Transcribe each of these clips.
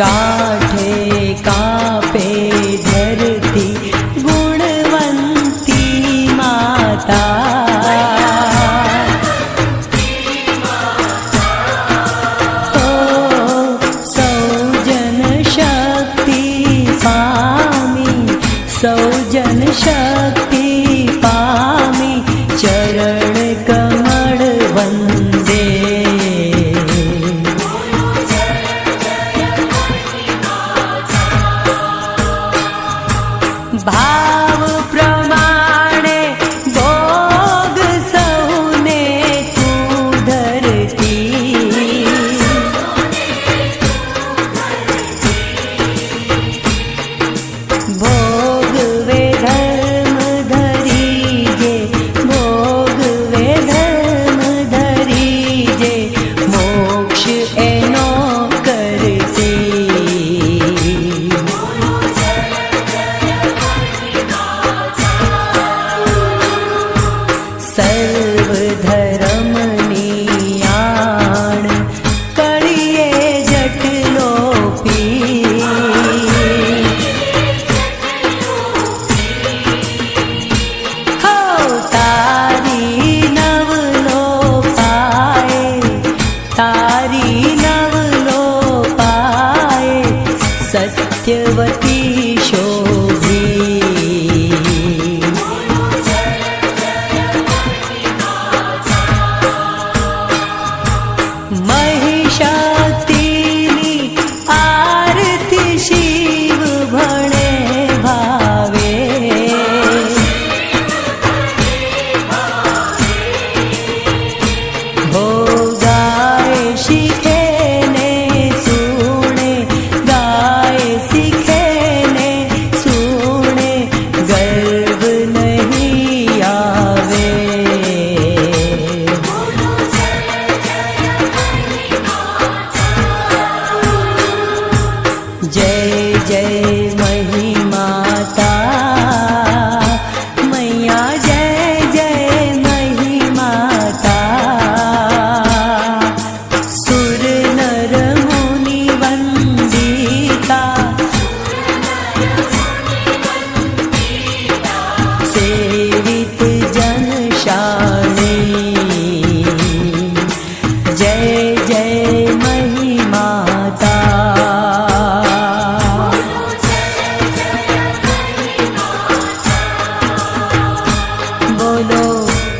sky. धरमणि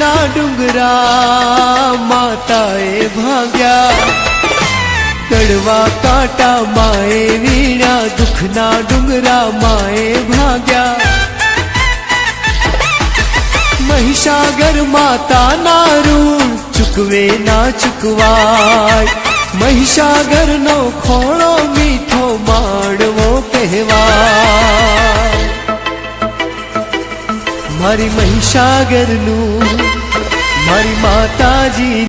દુઃખના ડુંગરા માતાએ ભાગ્યા. કડવા કાંટા માએ વીણા, દુઃખના ડુંગરા માએ ભાગ્યા. મહિષાગર માતાના ઋણ ચૂકવે ના ચૂકવાય. મહિષાગરનો ખોળો મીઠો માણવો કહેવાય. મારી મહિષાગરનું મારી માતાજી